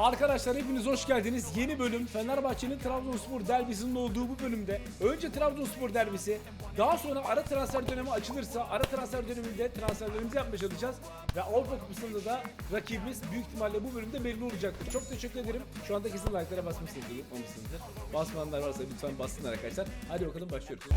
Arkadaşlar hepiniz hoş geldiniz. Yeni bölüm Fenerbahçe'nin Trabzonspor derbisinin olduğu bu bölümde önce Trabzonspor derbisi daha sonra ara transfer dönemi açılırsa ara transfer döneminde transferlerimizi yapmaya çalışacağız. Ve Avrupa Kupası'nda da rakibimiz büyük ihtimalle bu bölümde belli olacaktır. Çok teşekkür ederim. Şu anda kesin like'lara basmışsınızdır, unutmamışsınızdır. Basmayanlar varsa lütfen bassınlar arkadaşlar. Hadi bakalım başlıyoruz.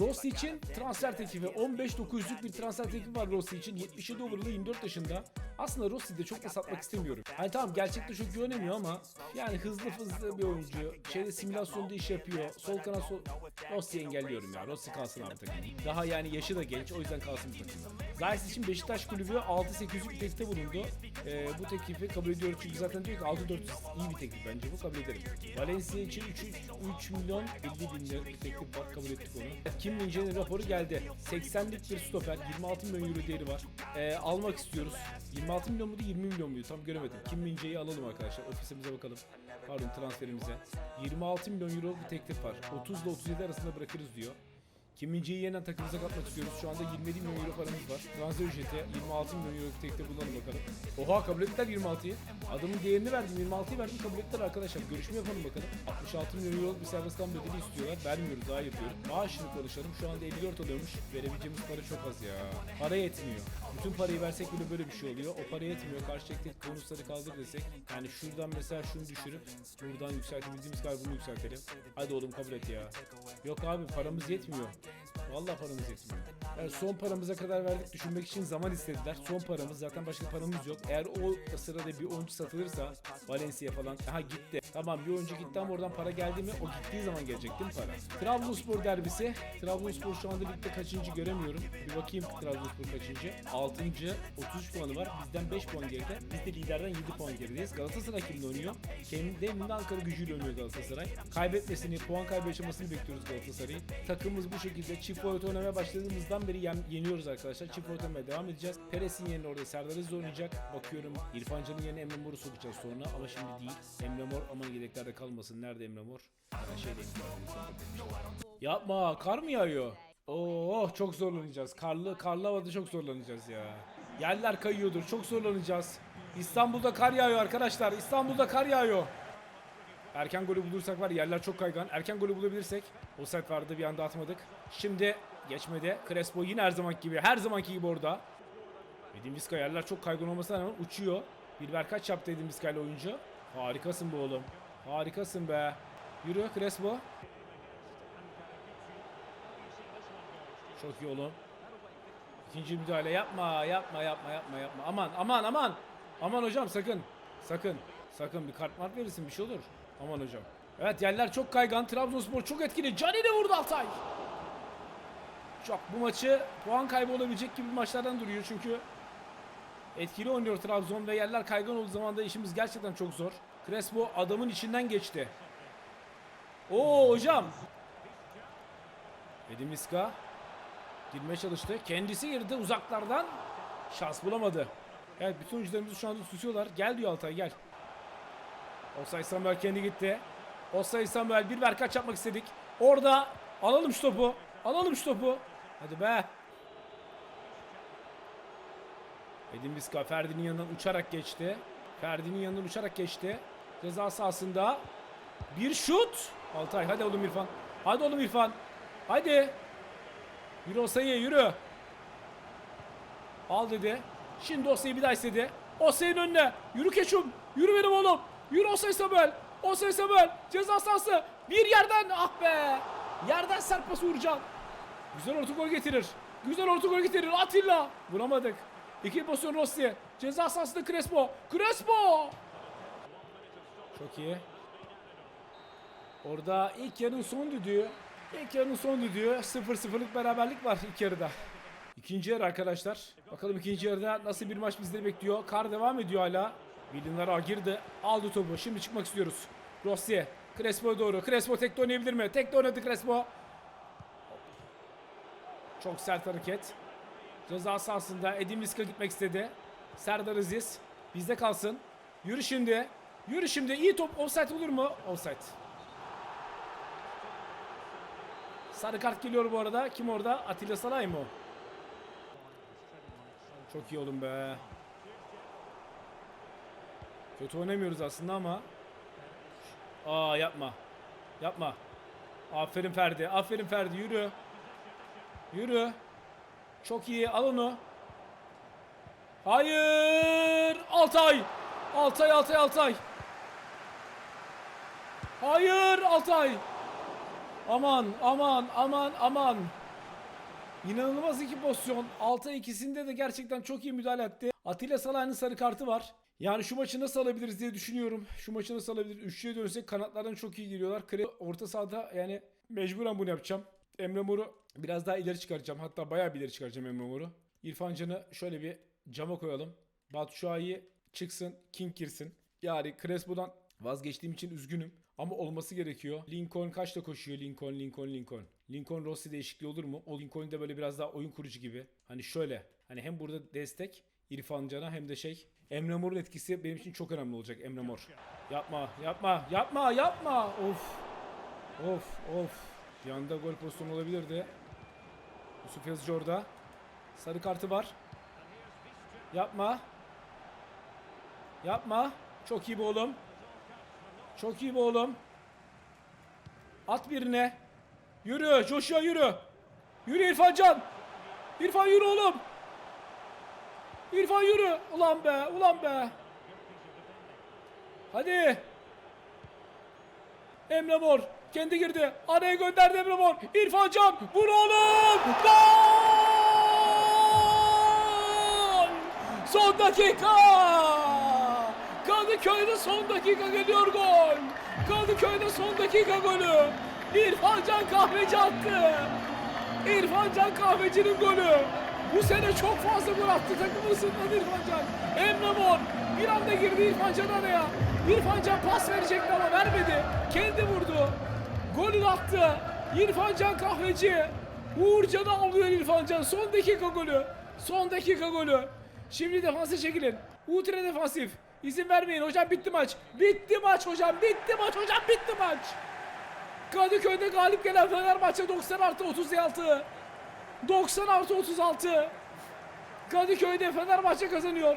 Rossi için transfer teklifi 15-900'lük bir transfer teklifi var Rossi için 77 overall'ı 24 yaşında. Aslında Rossi'yi de çok da satmak istemiyorum. Hani tamam gerçekte çok oynamıyor ama yani hızlı hızlı bir oyuncu. Şeyde simülasyonda iş yapıyor. Sol kanat sol... Rossi'yi engelliyorum ya. Rossi kalsın abi takımda. Daha yani yaşı da genç o yüzden kalsın bu takımda. Zayis için Beşiktaş kulübü 6-800'lük bir teklifte bulundu. Ee, bu teklifi kabul ediyorum çünkü zaten diyor ki 6-400 iyi bir teklif bence bu kabul ederim. Valencia için 3, 3 milyon 50 bin lira bir teklif var kabul ettik onu. Min-jae'nin raporu geldi. 80'lik bir stoper 26 milyon euro değeri var. Ee, almak istiyoruz. 26 milyon muydu 20 milyon muydu tam göremedim. Kim Min-jae'yi alalım arkadaşlar ofisimize bakalım. Pardon transferimize. 26 milyon euro bir teklif var. 30 ile 37 arasında bırakırız diyor. Kim Min-jae'yi yeniden takımımıza katmak istiyoruz. Şu anda 27 milyon euro paramız var. Transfer ücreti 26 milyon euro teklif bulalım bakalım. Oha kabul ettiler 26'yı. Adamın değerini verdim 26'yı verdim kabul ettiler arkadaşlar. Görüşme yapalım bakalım. 66 milyon euro bir serbest kalma bedeli istiyorlar. Vermiyoruz hayır diyorum. Maaşını konuşalım. Şu anda 54 alıyormuş. Verebileceğimiz para çok az ya. Para yetmiyor. Bütün parayı versek bile böyle bir şey oluyor. O para yetmiyor. Karşı çektik bonusları kaldır desek. Yani şuradan mesela şunu düşürüp buradan yükseltebildiğimiz kadar bunu yükseltelim. Hadi oğlum kabul et ya. Yok abi paramız yetmiyor. Vallahi paramız yetmiyor. Yani son paramıza kadar verdik düşünmek için zaman istediler. Son paramız zaten başka paramız yok. Eğer o sırada bir oyuncu satılırsa Valencia falan aha gitti. Tamam bir oyuncu gitti ama oradan para geldi mi o gittiği zaman gelecek değil mi para? Trabzonspor derbisi. Trabzonspor şu anda ligde kaçıncı göremiyorum. Bir bakayım Trabzonspor kaçıncı. 6. 33 puanı var. Bizden 5 puan geride. Biz de liderden 7 puan gerideyiz. Galatasaray kimle oynuyor? Kendi Ankara gücüyle oynuyor Galatasaray. Kaybetmesini, puan kaybı yaşamasını bekliyoruz Galatasaray'ın. Takımımız bu şekilde çift forvet oynamaya başladığımızdan beri yen- yeniyoruz arkadaşlar. Çift forvet oynamaya devam edeceğiz. Peres'in yerine orada Serdar Aziz oynayacak. Bakıyorum İrfan Can'ın yerine Emre Mor'u sokacağız sonra ama şimdi değil. Emre Mor aman yedeklerde kalmasın. Nerede Emre Mor? Ben şeydeyim. Yapma kar mı yağıyor? Oh çok zorlanacağız. Karlı karlı havada çok zorlanacağız ya. Yerler kayıyordur. Çok zorlanacağız. İstanbul'da kar yağıyor arkadaşlar. İstanbul'da kar yağıyor. Erken golü bulursak var yerler çok kaygan. Erken golü bulabilirsek. O set vardı bir anda atmadık. Şimdi geçmedi. Crespo yine her zamanki gibi. Her zamanki gibi orada. Edin Vizca yerler çok kaygan olmasına rağmen uçuyor. Bir kaç yaptı Edin Vizca ile oyuncu. Harikasın bu oğlum. Harikasın be. Yürü Crespo. Çok iyi oğlum. İkinci müdahale yapma yapma yapma yapma yapma. Aman aman aman. Aman hocam sakın. Sakın. Sakın bir kart mart verirsin bir şey olur. Aman hocam. Evet yerler çok kaygan. Trabzonspor çok etkili. Canini vurdu Altay. Çok bu maçı puan kaybı olabilecek gibi maçlardan duruyor çünkü etkili oynuyor Trabzon ve yerler kaygan olduğu zaman da işimiz gerçekten çok zor. Crespo adamın içinden geçti. Oo hocam. Edin Viska girmeye çalıştı. Kendisi girdi uzaklardan. Şans bulamadı. Evet bütün oyuncularımızı şu anda tutuyorlar. Gel diyor Altay gel. Osay Samuel kendi gitti. Osay Samuel bir ver kaç yapmak istedik. Orada alalım şu topu. Alalım şu topu. Hadi be. Edin Viska Ferdi'nin yanından uçarak geçti. Ferdi'nin yanından uçarak geçti. Ceza sahasında bir şut. Altay hadi oğlum İrfan. Hadi oğlum İrfan. Hadi. Yürü Osayi'ye yürü. Al dedi. Şimdi Osayi bir daha istedi. Osayi'nin önüne. Yürü Keçum. Yürü benim oğlum. Yürü Osayi Samuel. Osayi Samuel. Ceza sahası. Bir yerden ah be. Yerden sert pası vuracağım. Güzel orta gol getirir. Güzel orta gol getirir. Atilla. Vuramadık. İki pozisyon Rossi. Ceza sahasında Crespo. Crespo. Çok iyi. Orada ilk yarının son düdüğü. İlk yarının son düdüğü. 0-0'lık beraberlik var ilk yarıda. İkinci yarı arkadaşlar. Bakalım ikinci yarıda nasıl bir maç bizleri bekliyor. Kar devam ediyor hala. Bilinler girdi. Aldı topu. Şimdi çıkmak istiyoruz. Rossi. Crespo'ya doğru. Crespo tekte oynayabilir mi? Tekte oynadı Crespo. Çok sert hareket. Ceza sahasında Edin Viska gitmek istedi. Serdar Aziz. Bizde kalsın. Yürü şimdi. Yürü şimdi. İyi top. Offside olur mu? Offside. Sarı kart geliyor bu arada. Kim orada? Atilla Salay mı? Çok iyi oğlum be. Kötü oynamıyoruz aslında ama. Aa yapma. Yapma. Aferin Ferdi. Aferin Ferdi. Yürü. Yürü. Çok iyi. Al onu. Hayır. Altay. Altay Altay Altay. Hayır Altay. Aman aman aman aman. İnanılmaz iki pozisyon. Altay ikisinde de gerçekten çok iyi müdahale etti. Atilla Salah'ın sarı kartı var. Yani şu maçı nasıl alabiliriz diye düşünüyorum. Şu maçı nasıl alabiliriz? Üçlüye dönsek kanatlardan çok iyi geliyorlar. Kre orta sahada yani mecburen bunu yapacağım. Emre Mor'u biraz daha ileri çıkaracağım. Hatta bayağı bir ileri çıkaracağım Emre Mor'u. İrfan Can'ı şöyle bir cama koyalım. Batu Şua'yı çıksın. King girsin. Yani Crespo'dan vazgeçtiğim için üzgünüm. Ama olması gerekiyor. Lincoln kaçta koşuyor? Lincoln, Lincoln, Lincoln. Lincoln Rossi değişikliği olur mu? O Lincoln de böyle biraz daha oyun kurucu gibi. Hani şöyle. Hani hem burada destek İrfan Can'a hem de şey. Emre Mor'un etkisi benim için çok önemli olacak Emre Mor. Yapma, yapma, yapma, yapma. Of. Of, of. Bir anda gol pozisyonu olabilirdi. Yusuf Yazıcı orada. Sarı kartı var. Yapma. Yapma. Çok iyi bu oğlum. Çok iyi bu oğlum. At birine. Yürü Joshua yürü. Yürü İrfan Can. İrfan yürü oğlum. İrfan yürü. Ulan be ulan be. Hadi. Emre Mor kendi girdi. Araya gönderdi Emre Mor. İrfan Can vur oğlum. Gol! Son dakika. Kadıköy'de son dakika geliyor gol. Kadıköy'de son dakika golü. İrfan Can Kahveci attı. İrfan Can Kahveci'nin golü. Bu sene çok fazla gol attı takımı ısıtmadı İrfan Can. Emre Mor bir anda girdi İrfan Can araya. İrfan Can pas verecekti ama vermedi. Kendi vurdu. Golü attı. İrfan Can Kahveci. Uğurcan'ı alıyor İrfan Can. Son dakika golü. Son dakika golü. Şimdi defansa çekilin. Ultra defansif. İzin vermeyin hocam bitti maç. Bitti maç hocam. Bitti maç hocam. Bitti maç. Kadıköy'de galip gelen Fenerbahçe 90 artı 36. 90 artı 36. Kadıköy'de Fenerbahçe kazanıyor.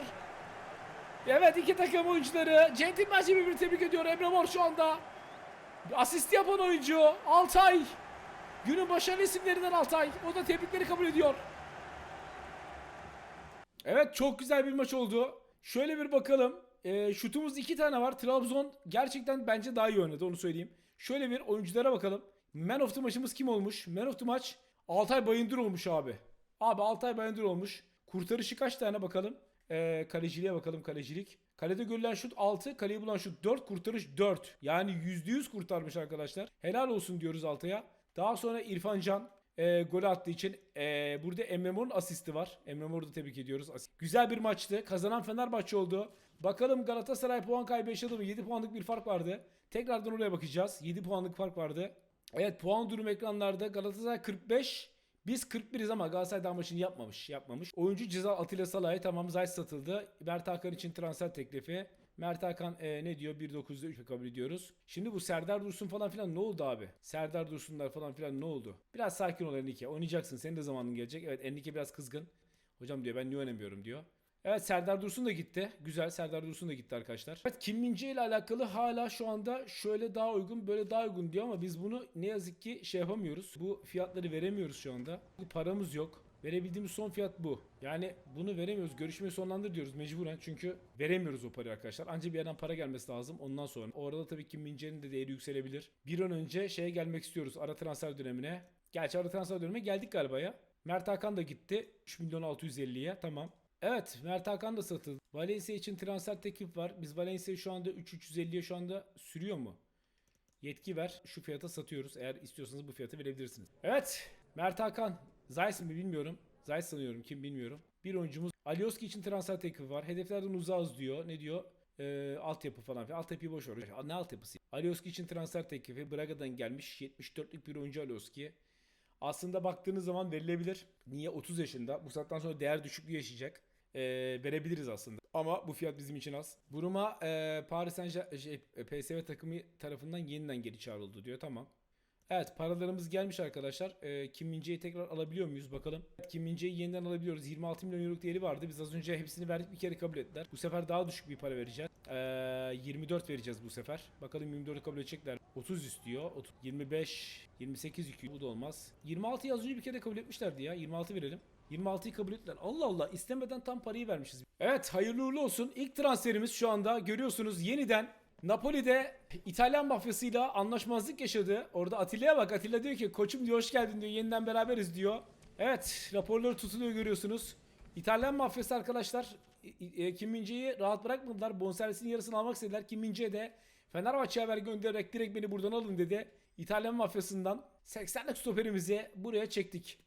Evet iki takım oyuncuları centilmence birbirini tebrik ediyor. Emre Mor şu anda asist yapan oyuncu Altay. Günün başarılı isimlerinden Altay. O da tebrikleri kabul ediyor. Evet çok güzel bir maç oldu. Şöyle bir bakalım. Ee, şutumuz iki tane var. Trabzon gerçekten bence daha iyi oynadı onu söyleyeyim. Şöyle bir oyunculara bakalım. Man of the maçımız kim olmuş? Man of the maç Altay Bayındır olmuş abi. Abi Altay Bayındır olmuş. Kurtarışı kaç tane bakalım. Ee, kaleciliğe bakalım kalecilik. Kalede görülen şut 6, kaleyi bulan şut 4, kurtarış 4. Yani %100 kurtarmış arkadaşlar. Helal olsun diyoruz Altay'a. Daha sonra İrfan Can e, gol attığı için e, burada Emre asisti var. Emre da tebrik ediyoruz. Güzel bir maçtı. Kazanan Fenerbahçe oldu. Bakalım Galatasaray puan kaybı yaşadı mı? 7 puanlık bir fark vardı. Tekrardan oraya bakacağız. 7 puanlık fark vardı. Evet puan durum ekranlarda Galatasaray 45 biz 41'iz ama Galatasaray daha maçını yapmamış. Yapmamış. Oyuncu ceza Atilla Salah'ya tamam Zayt satıldı. Mert Hakan için transfer teklifi. Mert Hakan e, ne diyor? 1.9'da 3 kabul ediyoruz. Şimdi bu Serdar Dursun falan filan ne oldu abi? Serdar Dursunlar falan filan ne oldu? Biraz sakin ol Enrique. Oynayacaksın. Senin de zamanın gelecek. Evet Enrique biraz kızgın. Hocam diyor ben niye oynamıyorum diyor. Evet Serdar Dursun da gitti. Güzel Serdar Dursun da gitti arkadaşlar. Evet Kim Min-jae ile alakalı hala şu anda şöyle daha uygun böyle daha uygun diyor ama biz bunu ne yazık ki şey yapamıyoruz. Bu fiyatları veremiyoruz şu anda. Paramız yok. Verebildiğimiz son fiyat bu. Yani bunu veremiyoruz. Görüşmeyi sonlandır diyoruz mecburen. Çünkü veremiyoruz o parayı arkadaşlar. Ancak bir yerden para gelmesi lazım. Ondan sonra. Orada tabii ki Mince'nin de değeri yükselebilir. Bir an önce şeye gelmek istiyoruz. Ara transfer dönemine. Gerçi ara transfer dönemine geldik galiba ya. Mert Hakan da gitti. 3 milyon 650'ye. Tamam. Evet Mert Hakan da satıldı. Valencia için transfer teklif var. Biz Valencia'yı şu anda 3-350'ye şu anda sürüyor mu? Yetki ver. Şu fiyata satıyoruz. Eğer istiyorsanız bu fiyata verebilirsiniz. Evet. Mert Hakan. Zayt mi bilmiyorum. Zayt sanıyorum. Kim bilmiyorum. Bir oyuncumuz. Alioski için transfer teklifi var. Hedeflerden uzağız diyor. Ne diyor? Ee, altyapı falan filan. Altyapıyı boş ver. Ne altyapısı? Alioski için transfer teklifi. Braga'dan gelmiş. 74'lük bir oyuncu Alioski. Aslında baktığınız zaman verilebilir. Niye 30 yaşında? Bu saatten sonra değer düşüklüğü yaşayacak. Ee, verebiliriz aslında. Ama bu fiyat bizim için az. Buruma e, Paris Saint şey, PSV takımı tarafından yeniden geri çağrıldı diyor. Tamam. Evet paralarımız gelmiş arkadaşlar. Ee, Kim Min-jae'yi tekrar alabiliyor muyuz bakalım. Kim Min-jae'yi yeniden alabiliyoruz. 26 milyon euroluk değeri vardı. Biz az önce hepsini verdik bir kere kabul ettiler. Bu sefer daha düşük bir para vereceğiz. Ee, 24 vereceğiz bu sefer. Bakalım 24'ü kabul edecekler. 30 istiyor. 30, 25, 28 yükü. Bu da olmaz. 26'yı az önce bir kere kabul etmişlerdi ya. 26 verelim. 26'yı kabul ettiler. Allah Allah istemeden tam parayı vermişiz. Evet hayırlı uğurlu olsun. İlk transferimiz şu anda görüyorsunuz yeniden Napoli'de İtalyan mafyasıyla anlaşmazlık yaşadı. Orada Atilla'ya bak. Atilla diyor ki koçum diyor hoş geldin diyor. Yeniden beraberiz diyor. Evet raporları tutuluyor görüyorsunuz. İtalyan mafyası arkadaşlar e, Kim Min-jae'yi rahat bırakmadılar. Bonservisinin yarısını almak istediler. Kim Min-jae de Fenerbahçe'ye haber göndererek direkt beni buradan alın dedi. İtalyan mafyasından 80'lik stoperimizi buraya çektik.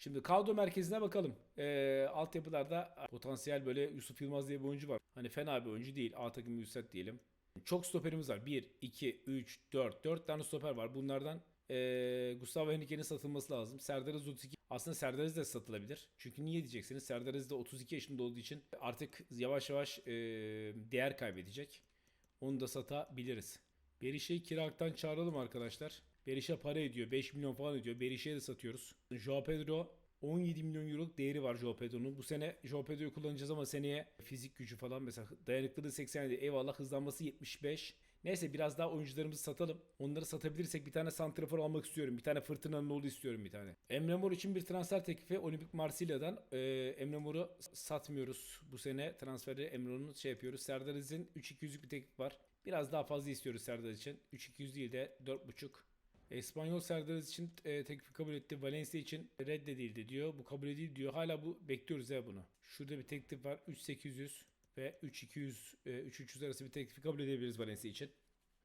Şimdi kadro merkezine bakalım. Ee, altyapılarda potansiyel böyle Yusuf Yılmaz diye bir oyuncu var. Hani fena bir oyuncu değil. A takımı yükselt diyelim. Çok stoperimiz var. 1, 2, 3, 4. 4 tane stoper var. Bunlardan ee, Gustavo Henrique'nin satılması lazım. Serdar Aziz 32. Aslında Serdar Aziz de satılabilir. Çünkü niye diyeceksiniz? Serdar Aziz de 32 yaşında olduğu için artık yavaş yavaş ee, değer kaybedecek. Onu da satabiliriz. Berişe'yi kiralıktan çağıralım arkadaşlar. Berişe para ediyor. 5 milyon falan ediyor. Berişe'ye de satıyoruz. Joao Pedro 17 milyon euroluk değeri var Joao Pedro'nun. Bu sene Joao Pedro'yu kullanacağız ama seneye fizik gücü falan mesela dayanıklılığı 87 eyvallah hızlanması 75. Neyse biraz daha oyuncularımızı satalım. Onları satabilirsek bir tane santrafor almak istiyorum. Bir tane fırtınanın oğlu istiyorum bir tane. Emre Mor için bir transfer teklifi Olimpik Marsilya'dan. Ee, Emre Mor'u satmıyoruz bu sene. Transferi Emre şey yapıyoruz. Serdar Aziz'in 3-200'lük bir teklif var. Biraz daha fazla istiyoruz Serdar için. 3-200 değil de 4.5. İspanyol Serdar Aziz için e, teklifi kabul etti. Valencia için reddedildi diyor. Bu kabul edildi diyor. Hala bu bekliyoruz ya bunu. Şurada bir teklif var. 3800 ve 3200 e, 3300 arası bir teklifi kabul edebiliriz Valencia için.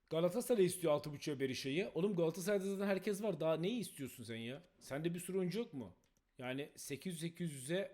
Galatasaray istiyor 6.5'a Berisha'yı. Oğlum Galatasaray'da zaten herkes var. Daha neyi istiyorsun sen ya? Sende bir sürü oyuncu yok mu? Yani 800-800'e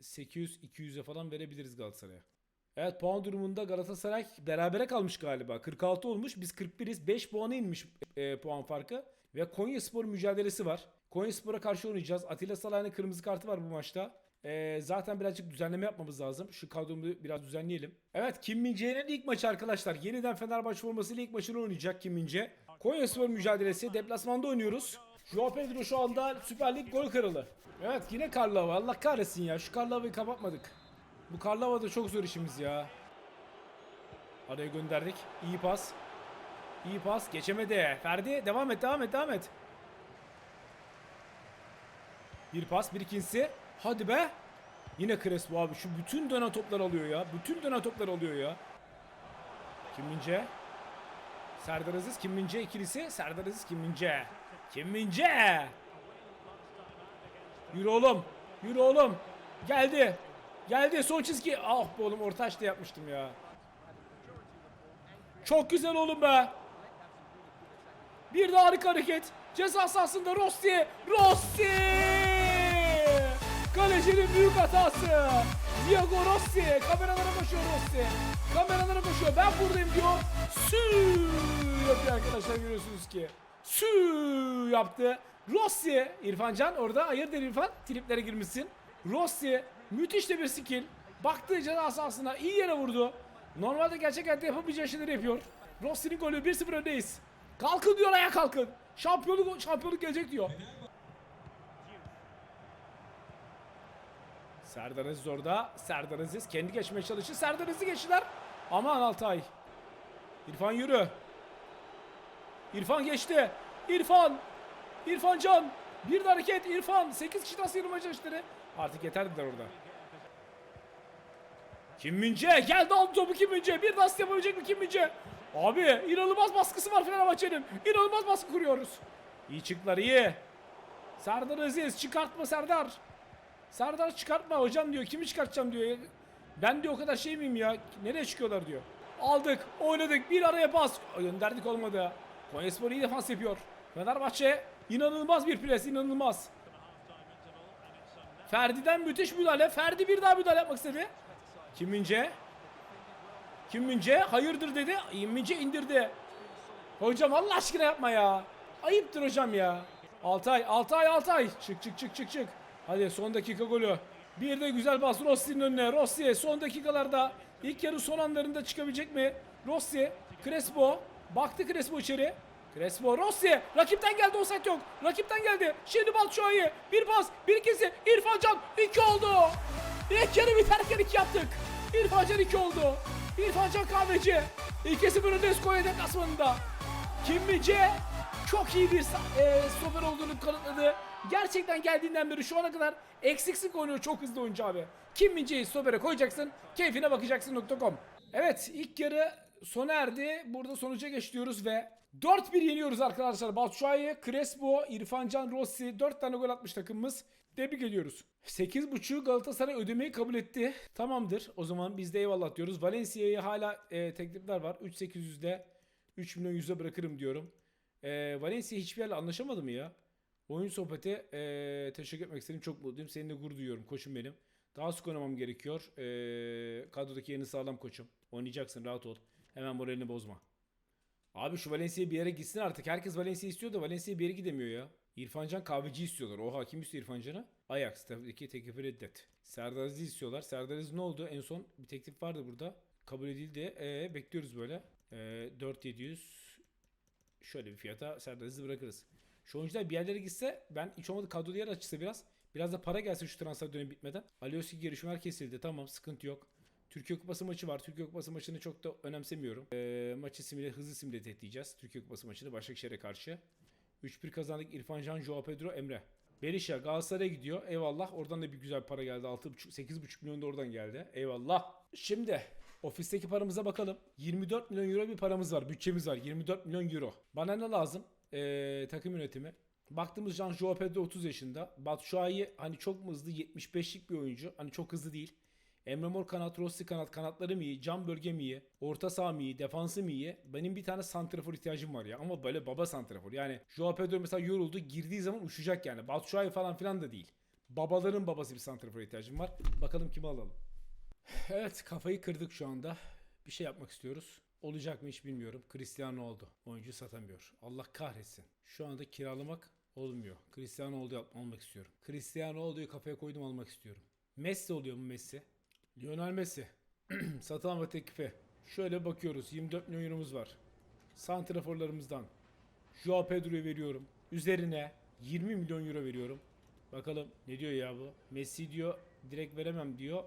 800-200'e falan verebiliriz Galatasaray'a. Evet puan durumunda Galatasaray berabere kalmış galiba. 46 olmuş. Biz 41'iz. 5 puana inmiş e, puan farkı. Ve Konya Spor mücadelesi var. Konya Spor'a karşı oynayacağız. Atilla Salah'ın kırmızı kartı var bu maçta. E, zaten birazcık düzenleme yapmamız lazım. Şu kadromu biraz düzenleyelim. Evet Kim Min-jae'nin ilk maçı arkadaşlar. Yeniden Fenerbahçe formasıyla ilk maçını oynayacak Kim Min-jae. Konya Spor mücadelesi. Deplasmanda oynuyoruz. Joao Pedro şu anda Süper Lig gol kralı. Evet yine Karlava. Allah kahretsin ya. Şu Karlava'yı kapatmadık. Bu Karlava da çok zor işimiz ya. Araya gönderdik. İyi pas. İyi pas. Geçemedi. Ferdi devam et devam et devam et. Bir pas bir ikincisi. Hadi be. Yine Crespo abi. Şu bütün dönen toplar alıyor ya. Bütün dönen toplar alıyor ya. Kim Min-jae? Serdar Aziz Kim Min-jae ikilisi. Serdar Aziz Kim Min-jae. Yürü oğlum. Yürü oğlum. Geldi. Geldi son çizgi. Ah be oğlum orta açta yapmıştım ya. Çok güzel oğlum be. Bir de harika hareket. Ceza sahasında Rossi. Rossi! Kalecinin büyük hatası. Diego Rossi. Kameralara koşuyor Rossi. Kameralara koşuyor. Ben buradayım diyor. Sü yapıyor arkadaşlar görüyorsunuz ki. Sü yaptı. Rossi. İrfan Can orada. Hayırdır İrfan? Triplere girmişsin. Rossi. Müthiş de bir skill. Baktı ceza sahasına. iyi yere vurdu. Normalde gerçek hayatta yapamayacağı şeyleri yapıyor. Rossi'nin golü 1-0 öndeyiz. Kalkın diyor ayağa kalkın. Şampiyonluk, şampiyonluk gelecek diyor. Serdar Aziz orada. Serdar Aziz kendi geçmeye çalışıyor. Serdar Aziz'i geçtiler. Aman Altay. İrfan yürü. İrfan geçti. İrfan. İrfan Can. Bir de hareket İrfan. 8 kişiden sıyırmaya çalıştı. Artık yeter dediler orada. Kim Min-jae geldi aldı topu Kim Min-jae. Bir daha yapabilecek mi Kim Min-jae? Abi inanılmaz baskısı var Fenerbahçe'nin. İnanılmaz baskı kuruyoruz. İyi çıktılar iyi. Serdar Aziz çıkartma Serdar. Serdar çıkartma hocam diyor. Kimi çıkartacağım diyor. Ben diyor o kadar şey miyim ya? Nereye çıkıyorlar diyor. Aldık, oynadık, bir araya pas. Gönderdik olmadı. Konyaspor iyi defans yapıyor. Fenerbahçe inanılmaz bir pres, inanılmaz. Ferdi'den müthiş müdahale. Ferdi bir daha müdahale yapmak istedi. Kim Min-jae? Kim Min-jae? Hayırdır dedi. Min-jae indirdi. Hocam Allah aşkına yapma ya. Ayıptır hocam ya. Altay, Altay, Altay. Çık çık çık çık çık. Hadi son dakika golü. Bir de güzel bas Rossi'nin önüne. Rossi son dakikalarda ilk yarı son anlarında çıkabilecek mi? Rossi, Crespo. Baktı Crespo içeri. Crespo Rossi rakipten geldi offside yok. Rakipten geldi. Şimdi Batshuayi bir pas bir ikisi İrfan Can 2 oldu. İlk yarı biterken 2 yaptık. İrfan Can 2 oldu. İrfan Can Kahveci 2-0 önde Skoye deplasmanında. Kim Mice çok iyi bir e, stoper olduğunu kanıtladı. Gerçekten geldiğinden beri şu ana kadar eksiksik oynuyor çok hızlı oyuncu abi. Kim Mice'yi stopere koyacaksın keyfine bakacaksın.com Evet ilk yarı sona erdi. Burada sonuca geç diyoruz ve 4-1 yeniyoruz arkadaşlar. Batshuayi, Crespo, İrfan Can Rossi 4 tane gol atmış takımımız. Tebrik ediyoruz. 8.5'u Galatasaray ödemeyi kabul etti. Tamamdır. O zaman biz de eyvallah diyoruz. Valencia'ya hala e, teklifler var. 3.800'de 3 milyon 100'e bırakırım diyorum. E, Valencia hiçbir yerle anlaşamadı mı ya? Oyun sohbeti e, teşekkür etmek istedim. Çok mutluyum. Seninle gurur duyuyorum koçum benim. Daha sık oynamam gerekiyor. E, kadrodaki yeni sağlam koçum. Oynayacaksın rahat ol. Hemen moralini bozma. Abi şu Valencia bir yere gitsin artık. Herkes Valencia istiyor da Valencia bir yere gidemiyor ya. İrfan Can kahveci istiyorlar. Oha kim istiyor İrfan Can'ı? Ajax tabii ki teklifi reddet. Serdar istiyorlar. Serdar ne oldu? En son bir teklif vardı burada. Kabul edildi. Ee, bekliyoruz böyle. Ee, 4700 şöyle bir fiyata Serdar bırakırız. Şu oyuncular bir yerlere gitse ben hiç olmadı kadro yer açılsa biraz. Biraz da para gelse şu transfer dönemi bitmeden. Alioski görüşmeler kesildi. Tamam sıkıntı yok. Türkiye Kupası maçı var. Türkiye Kupası maçını çok da önemsemiyorum. Ee, maçı simüle, hızlı simüle ekleyeceğiz. Türkiye Kupası maçını Başakşehir'e karşı. 3-1 kazandık. İrfan Can, Joao Pedro, Emre. Berisha Galatasaray'a gidiyor. Eyvallah. Oradan da bir güzel para geldi. 6,5 8,5 milyon da oradan geldi. Eyvallah. Şimdi ofisteki paramıza bakalım. 24 milyon euro bir paramız var. Bütçemiz var. 24 milyon euro. Bana ne lazım? Ee, takım yönetimi. Baktığımız Can Joao Pedro 30 yaşında. Batshuayi hani çok mu hızlı? 75'lik bir oyuncu. Hani çok hızlı değil. Emre Mor kanat, Rossi kanat, kanatları mı iyi, cam bölge mi iyi, orta saha mı iyi, defansı mı iyi? Benim bir tane santrafor ihtiyacım var ya ama böyle baba santrafor. Yani Joao Pedro mesela yoruldu, girdiği zaman uçacak yani. Batshuayi falan filan da değil. Babaların babası bir santrafor ihtiyacım var. Bakalım kimi alalım. Evet kafayı kırdık şu anda. Bir şey yapmak istiyoruz. Olacak mı hiç bilmiyorum. Cristiano oldu. Oyuncu satamıyor. Allah kahretsin. Şu anda kiralamak olmuyor. Cristiano oldu almak istiyorum. Cristiano olduğu kafaya koydum almak istiyorum. Messi oluyor mu Messi? Lionel Messi. Satın alma teklifi. Şöyle bakıyoruz. 24 milyon euromuz var. Santraforlarımızdan. Joao Pedro'yu veriyorum. Üzerine 20 milyon euro veriyorum. Bakalım ne diyor ya bu? Messi diyor direkt veremem diyor.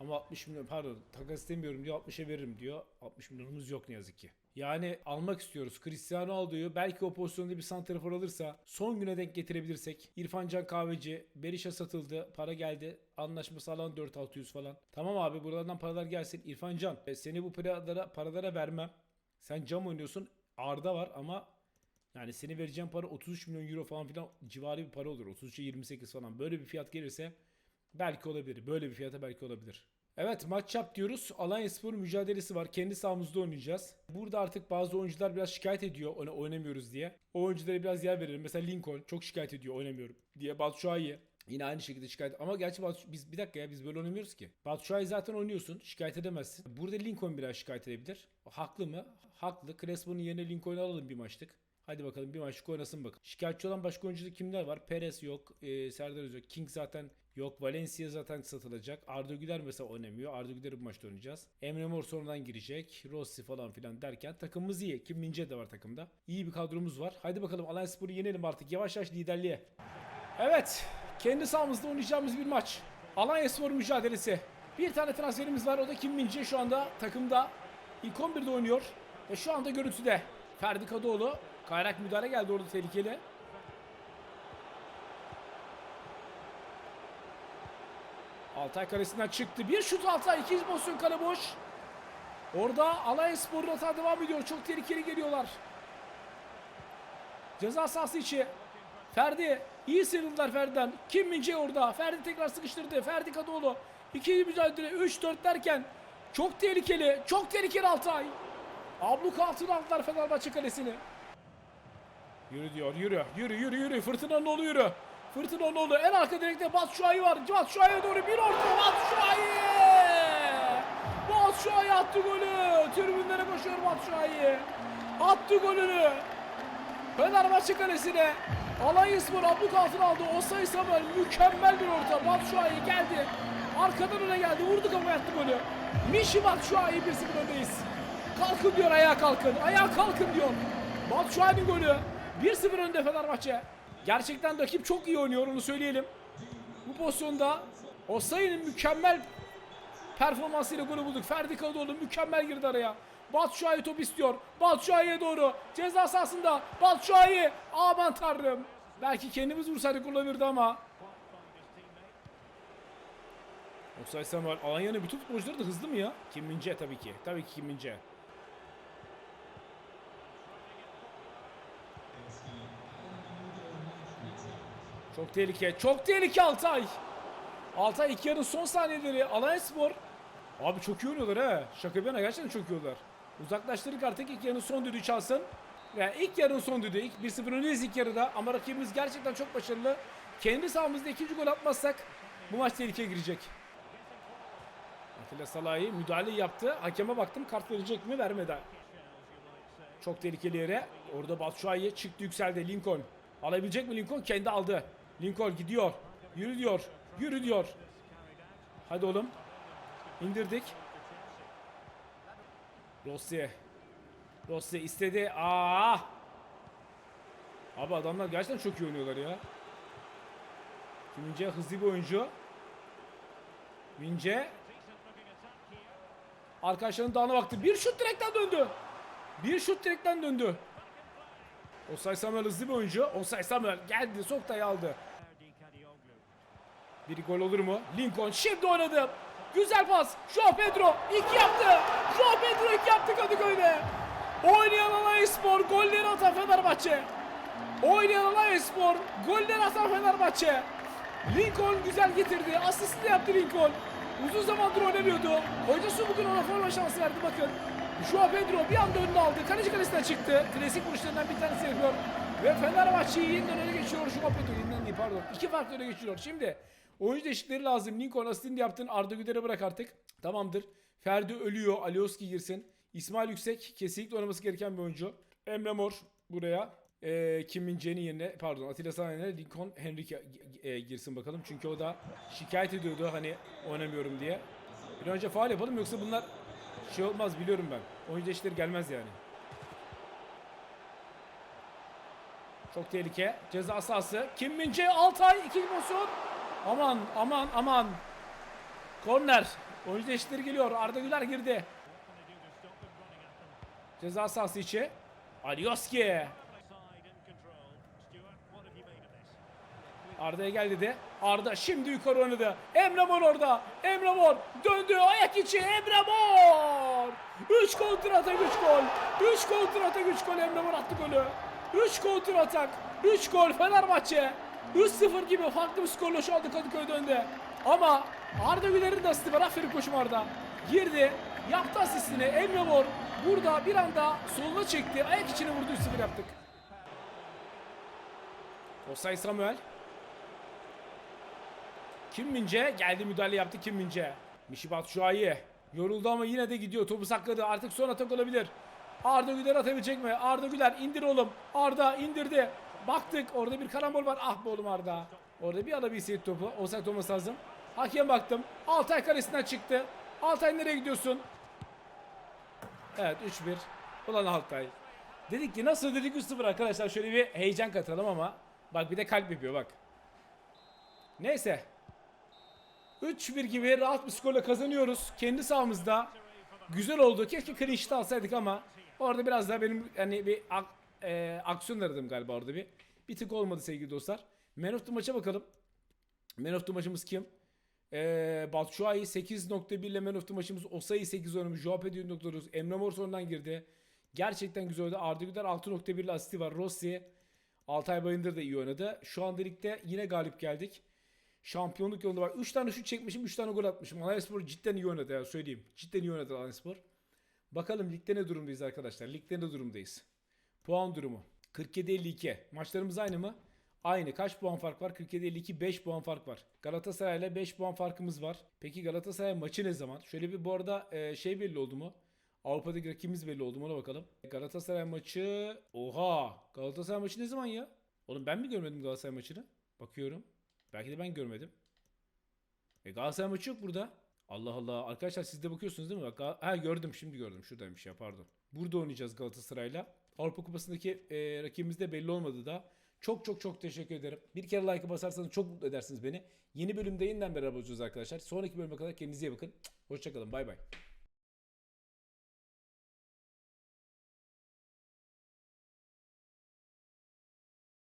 Ama 60 milyon pardon takas istemiyorum diyor 60'a veririm diyor. 60 milyonumuz yok ne yazık ki. Yani almak istiyoruz. Cristiano Ronaldo'yu belki o pozisyonda bir santrafor alırsa son güne denk getirebilirsek. İrfan Can Kahveci, Berisha satıldı. Para geldi. Anlaşma sağlanan 4600 falan. Tamam abi buralardan paralar gelsin. İrfan Can e, seni bu paralara, paralara vermem. Sen cam oynuyorsun. Arda var ama yani seni vereceğim para 33 milyon euro falan filan civarı bir para olur. 33'e 28 falan. Böyle bir fiyat gelirse belki olabilir. Böyle bir fiyata belki olabilir. Evet maç yap diyoruz. Alanya Spor mücadelesi var. Kendi sahamızda oynayacağız. Burada artık bazı oyuncular biraz şikayet ediyor oyna- oynamıyoruz diye. O oyunculara biraz yer verelim. Mesela Lincoln çok şikayet ediyor oynamıyorum diye. Batshuayi yine aynı şekilde şikayet. Ama gerçi Batu- biz bir dakika ya biz böyle oynamıyoruz ki. Batshuayi zaten oynuyorsun. Şikayet edemezsin. Burada Lincoln biraz şikayet edebilir. Haklı mı? Haklı. Crespo'nun yerine Lincoln'u alalım bir maçlık. Hadi bakalım bir maçlık oynasın bakın. Şikayetçi olan başka oyuncuda kimler var? Perez yok. E, Serdar Öz yok. King zaten yok. Valencia zaten satılacak. Arda Güler mesela oynamıyor. Arda Güler'i maçta oynayacağız. Emre Mor sonradan girecek. Rossi falan filan derken takımımız iyi. Kim Mince de var takımda. İyi bir kadromuz var. Hadi bakalım Alanyaspor'u yenelim artık. Yavaş yavaş liderliğe. Evet. Kendi sahamızda oynayacağımız bir maç. Alanyaspor mücadelesi. Bir tane transferimiz var. O da Kim Mince şu anda takımda. İlk 11'de oynuyor. Ve şu anda görüntüde. Ferdi Kadıoğlu. Kaynak müdahale geldi orada tehlikeli. Altay kalesinden çıktı. Bir şut Altay. ikinci pozisyon kale boş. Orada Alanya Spor'un hata devam ediyor. Çok tehlikeli geliyorlar. Ceza sahası içi. Ferdi. iyi sıyrıldılar Ferdi'den. Kim Mince orada. Ferdi tekrar sıkıştırdı. Ferdi Kadıoğlu. İkinci mücadele. 3-4 derken çok tehlikeli. Çok tehlikeli Altay. Abluk altına aldılar Fenerbahçe kalesini. Yürü diyor yürü yürü yürü yürü Fırtına'nın oğlu yürü. Fırtına'nın oğlu en arka direkte Batshuayi var. Batshuayi'ye doğru bir orta Batshuayi. Batshuayi attı golü. Tribünlere koşuyor Batshuayi. Attı golünü. Fenerbahçe kalesine. Alanyaspor abluk altına aldı. Osay Samuel mükemmel bir orta. Batshuayi geldi. Arkadan öne geldi. Vurdu kafaya attı golü. Mişi Batshuayi 1-0 öndeyiz. Kalkın diyor ayağa kalkın. Ayağa kalkın diyor. Batshuayi'nin golü. 1-0 önde Fenerbahçe. Gerçekten rakip çok iyi oynuyor onu söyleyelim. Bu pozisyonda Osayi'nin mükemmel performansıyla golü bulduk. Ferdi Kadıoğlu mükemmel girdi araya. Batshuayi top istiyor. Batshuayi'ye doğru. Ceza sahasında. Batshuayi. Aman tanrım. Belki kendimiz vursaydık olabilirdi ama. Oksay Samuel. Alanya'nın bütün futbolcuları da hızlı mı ya? Kim Mince tabii ki. Tabii ki Kim Mince. Çok tehlike. Çok tehlike Altay. Altay ilk yarının son saniyeleri Alanyaspor. Abi çok iyi oynuyorlar ha. Şaka bir yana gerçekten çok iyi oynuyorlar. Uzaklaştırdık artık ilk yarının son düdüğü çalsın. Yani ilk yarının son düdüğü. İlk 1-0 öndeyiz ilk yarıda ama rakibimiz gerçekten çok başarılı. Kendi sahamızda ikinci gol atmazsak bu maç tehlikeye girecek. Atilla Salahi müdahale yaptı. Hakeme baktım kart verecek mi vermedi. Çok tehlikeli yere. Orada Batshuayi çıktı yükseldi. Lincoln. Alabilecek mi Lincoln? Kendi aldı. Lincoln gidiyor. Yürü diyor. Yürü diyor. Hadi oğlum. İndirdik. Rossi. Rossi istedi. Aa! Abi adamlar gerçekten çok iyi oynuyorlar ya. Mince hızlı bir oyuncu. Mince. Arkadaşlarının dağına baktı. Bir şut direkten döndü. Bir şut direkten döndü. Osay Samuel hızlı bir oyuncu. Osay Samuel geldi soktayı aldı. Bir gol olur mu? Lincoln şimdi oynadı. Güzel pas. Joao Pedro iki yaptı. Joao Pedro iki yaptı Kadıköy'de. Oynayan Alanyaspor golleri atan Fenerbahçe. Oynayan Alanyaspor golleri atan Fenerbahçe. Lincoln güzel getirdi. Asistini yaptı Lincoln. Uzun zamandır oynamıyordu. Hocası bugün ona forma şansı verdi bakın. Joao Pedro bir anda önüne aldı. Kaleci kalesinden çıktı. Klasik vuruşlarından bir tanesi yapıyor. Ve Fenerbahçe'yi yeniden öne geçiyor. Joao Pedro yeniden değil pardon. İki farklı öne geçiyor. Şimdi oyuncu değişiklikleri lazım. Lincoln asistini yaptın. Arda Güler'e bırak artık. Tamamdır. Ferdi ölüyor. Alioski girsin. İsmail Yüksek kesinlikle oynaması gereken bir oyuncu. Emre Mor buraya. Ee, Kim Min-jae'nin yerine pardon Atilla Sağ yerine Lincoln Henrique e, girsin bakalım. Çünkü o da şikayet ediyordu hani oynamıyorum diye. Bir önce faal yapalım yoksa bunlar şey olmaz biliyorum ben. Oyuncu eşitleri gelmez yani. Çok tehlike. Ceza sahası. Kim Min-jae Altay ikinci pozisyon. Aman aman aman. Korner. Oyuncu eşitleri geliyor. Arda Güler girdi. Ceza sahası içi. Alioski. Arda'ya gel dedi. Arda şimdi yukarı oynadı. Emre Mor orada. Emre Mor döndü ayak içi Emre Mor. 3 kontra atak 3 gol. 3 kontra atak 3 gol Emre Mor attı golü. 3 kontra atak 3 gol Fenerbahçe. 3-0 gibi farklı bir skorla şu anda Kadıköy'de önde. Ama Arda Güler'in de asisti var. Aferin koşum Arda. Girdi. Yaptı asistini. Emre Mor burada bir anda soluna çekti. Ayak içine vurdu 3-0 yaptık. Osay Samuel. Kim Mince geldi müdahale yaptı Kim Mince. Mişi Batshuayi yoruldu ama yine de gidiyor topu sakladı artık son atak olabilir. Arda Güler atabilecek mi? Arda Güler indir oğlum. Arda indirdi. Baktık orada bir karambol var. Ah be oğlum Arda. Orada bir alabilseydi topu. Offside olması lazım. Hakem baktım. Altay kalesinden çıktı. Altay nereye gidiyorsun? Evet 3-1. Ulan Altay. Dedik ki nasıl dedik 3-0 arkadaşlar şöyle bir heyecan katalım ama. Bak bir de kalp yapıyor bak. Neyse. 3-1 gibi rahat bir skorla kazanıyoruz. Kendi sahamızda. Güzel oldu. Keşke clean alsaydık ama orada biraz daha benim hani bir e, aksiyon aradım galiba orada bir. Bir tık olmadı sevgili dostlar. Man of the maça bakalım. Man of the maçımız kim? Ee, Batshuayi 8.1 ile Man of the maçımız Osayi 8 oynamış. Joao Pedro 9. Emre Mor sonradan girdi. Gerçekten güzel oynadı. Arda Güler 6.1 ile asisti var. Rossi Altay Bayındır da iyi oynadı. Şu anda ligde yine galip geldik. Şampiyonluk yolunda var. 3 tane şut çekmişim, 3 tane gol atmışım. Alanyaspor cidden iyi oynadı ya söyleyeyim. Cidden iyi oynadı Alanyaspor. Bakalım ligde ne durumdayız arkadaşlar? Ligde ne durumdayız? Puan durumu. 47-52. Maçlarımız aynı mı? Aynı. Kaç puan fark var? 47-52 5 puan fark var. Galatasaray'la 5 puan farkımız var. Peki Galatasaray maçı ne zaman? Şöyle bir bu arada e, şey belli oldu mu? Avrupa'daki rakibimiz belli oldu mu ona bakalım. Galatasaray maçı... Oha! Galatasaray maçı ne zaman ya? Oğlum ben mi görmedim Galatasaray maçını? Bakıyorum. Belki de ben görmedim. E Galatasaray maçı yok burada. Allah Allah. Arkadaşlar siz de bakıyorsunuz değil mi? Bak, ha gördüm şimdi gördüm. Şuradaymış ya pardon. Burada oynayacağız Galatasaray'la. Avrupa Kupası'ndaki e, rakibimiz de belli olmadı da. Çok çok çok teşekkür ederim. Bir kere like'ı basarsanız çok mutlu edersiniz beni. Yeni bölümde yeniden beraber olacağız arkadaşlar. Sonraki bölüme kadar kendinize iyi bakın. Hoşçakalın. Bay bay.